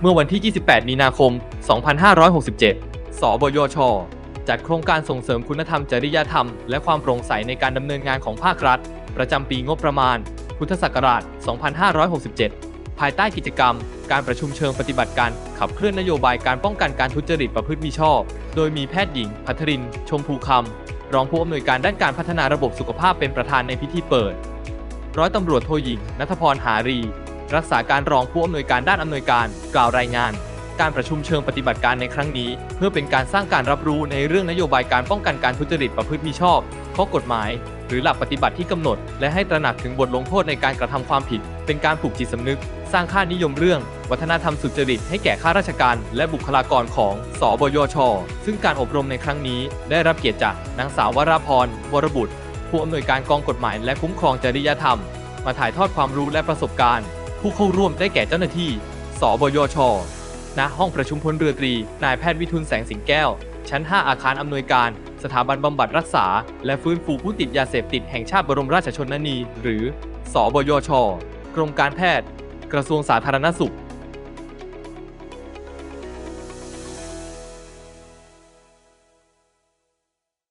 เมื่อวันที่ 28 มีนาคม 2567 สบยช จัดโครงการส่งเสริมคุณธรรมจริยธรรม และความโปร่งใสในการดำเนินงานของภาครัฐ ประจำปีงบประมาณ พุทธศักราช 2567 ภายใต้กิจกรรม การประชุมเชิงปฏิบัติการ ขับเคลื่อนนโยบายการป้องกันการทุจริตประพฤติมิชอบ โดยมีแพทย์หญิง พัทริน ชมพูคำ รองผู้อำนวยการด้านการพัฒนาระบบสุขภาพเป็นประธานในพิธีเปิด ร้อยตำรวจโทหญิงนัทพรหารี รักษาการรองผู้อำนวยการด้านอำนวยการกล่าวรายงาน การประชุมเชิงปฏิบัติการในครั้งนี้ เพื่อเป็นการสร้างการรับรู้ในเรื่องนโยบายการป้องกันการทุจริตประพฤติมิชอบข้อกฎหมาย หรือหลักปฏิบัติที่กำหนด และให้ตระหนักถึงบทลงโทษในการกระทำความผิด เป็นการปลูกจิตสำนึก สร้างค่านิยมเรื่อง วัฒนธรรมสุจริตให้แก่ข้าราชการ และบุคลากรของ สบยช ซึ่งการอบรมในครั้งนี้ ได้รับเกียรติจากนางสาววราพรวรบุตร ผู้อำนวยการกองกฎหมาย และคุ้มครองจริยธรรม มาถ่ายทอดความรู้และประสบการณ์ ผู้เข้าร่วมได้แก่เจ้าหน้าที่ สบยช ณ ห้องประชุมพลเรือตรี นายแพทย์วิทุนแสงสิงแก้ว ชั้น 5 อาคารอำนวยการ สถาบันบำบัดรักษา และฟื้นฟูผู้ติดยาเสพติดแห่งชาติบรมราชชนนี หรือ สบยช กรมการแพทย์ กระทรวงสาธารณสุข